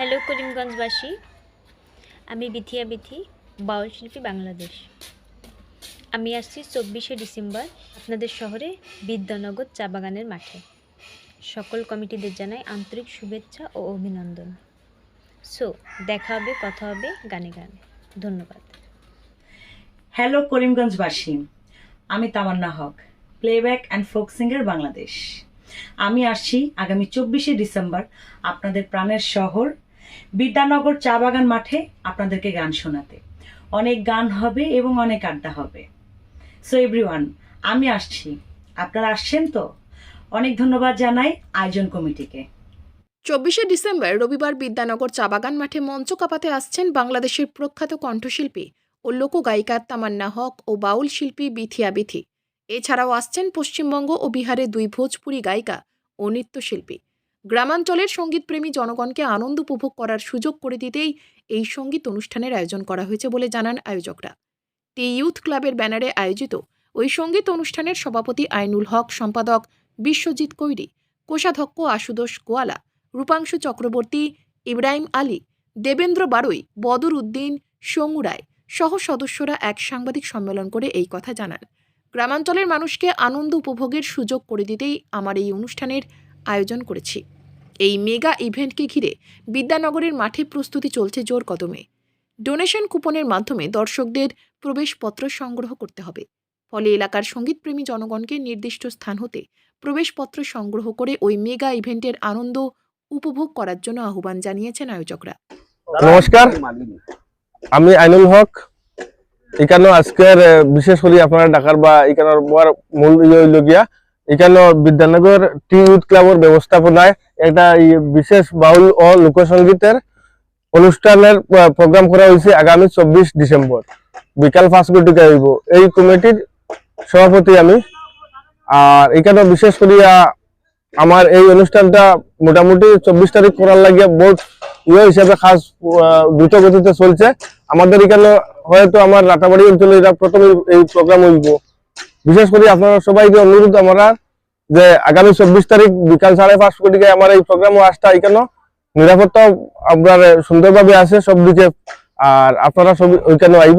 Hello করিমগঞ্জবাসী, আমি বিথিয়া বিথি, বাউল শিল্পী বাংলাদেশ। আমি আসছি চব্বিশে ডিসেম্বর আপনাদের শহরে বিদ্যানগর চা বাগানের মাঠে। সকল কমিটিদের জানাই আন্তরিক শুভেচ্ছা ও অভিনন্দন। সো দেখা হবে, কথা হবে, গানে গানে। ধন্যবাদ। হ্যালো করিমগঞ্জবাসী, আমি Tamanna Haque playback and folk singer Bangladesh. আমি আসছি আগামী চব্বিশে ডিসেম্বর আপনাদের প্রাণের শহর বিদ্যানগর চা বাগান মাঠে আপনাদেরকে গান শোনাতে। অনেক গান হবে এবং অনেক আড্ডা হবে। সো এভরিওয়ান আমি আসছি। আপনারা আসছেন তো? অনেক ধন্যবাদ জানাই আয়োজন কমিটিকে। চব্বিশে ডিসেম্বর রবিবার বিদ্যানগর চা বাগান মাঠে মঞ্চ কাঁপাতে আসছেন বাংলাদেশের প্রখ্যাত কণ্ঠশিল্পী ও লোকগায়িকা তামান্না হক ও বাউল শিল্পী বিথিয়া বিথি। এছাড়াও আসছেন পশ্চিমবঙ্গ ও বিহারে দুই ভোজপুরি গায়িকা ও নৃত্যশিল্পী। গ্রামাঞ্চলের সঙ্গীতপ্রেমী জনগণকে আনন্দ উপভোগ করার সুযোগ করে দিতেই এই সংগীত অনুষ্ঠানের আয়োজন করা হয়েছে বলে জানান আয়োজকরা। টি ইউথ ক্লাবের ব্যানারে আয়োজিত ওই সংগীত অনুষ্ঠানের সভাপতি আইনুল হক, সম্পাদক বিশ্বজিৎ কৈরি, কোষাধ্যক্ষ আশুদোষ গোয়ালা, রূপাংশু চক্রবর্তী, ইব্রাহিম আলী, দেবেন্দ্র বারুই, বদর উদ্দিন, সঙ্গু রায় সহ সদস্যরা এক সাংবাদিক সম্মেলন করে এই কথা জানান। গ্রামাঞ্চলের মানুষকে আনন্দ উপভোগের সুযোগ করে দিতেই আমার এই অনুষ্ঠানের আয়োজন করেছি। এই মেগা ইভেন্টকে ঘিরে বিদ্যানগরের মাঠে প্রস্তুতি চলছে জোর কদমে। ডোনেশন কুপনের মাধ্যমে দর্শকদের প্রবেশপত্র সংগ্রহ করতে হবে। ফলে এলাকার সঙ্গীতপ্রেমী জনগণকে নির্দিষ্ট স্থান হতে প্রবেশপত্র সংগ্রহ করে ওই মেগা ইভেন্টের আনন্দ উপভোগ করার জন্য আহ্বান জানিয়েছেন আয়োজকরা। নমস্কার। আমি আইনুল হক। এখানে আজকের বিশেষ করে আপনারা ডাকার বা এখানে মূল ইয়ে এখানে বিদ্যানগর টি ইউথ ক্লাবের ব্যবস্থাপনায় একটা বিশেষ বাউল ও লোকসঙ্গীতের অনুষ্ঠানের প্রোগ্রাম করা হয়েছে আগামী চব্বিশ ডিসেম্বর। বিকাল পাঁচ কোটিকে হইব। এই কমিটির সভাপতি আমি। আর এখানে বিশেষ করিয়া আমার এই অনুষ্ঠানটা মোটামুটি চব্বিশ তারিখ করার লাগিয়া বহুত ইয়ে হিসাবে খাস দ্রুত গতিতে চলছে। আমাদের এখানে হয়তো আমার রাতাবাড়ি অঞ্চলে এটা প্রথম এই প্রোগ্রাম হইব। বিশেষ করে আপনারা সবাইকে অনুরোধ আমরা যে আগামী চব্বিশ তারিখ বিকাল সাড়ে পাঁচ কোটিকে আমার এই প্রোগ্রাম আসটা কেন? নিরাপত্তা আপনার সুন্দরভাবে আছে সব দিকে আর আপনারা সব ওইখানে আইবা।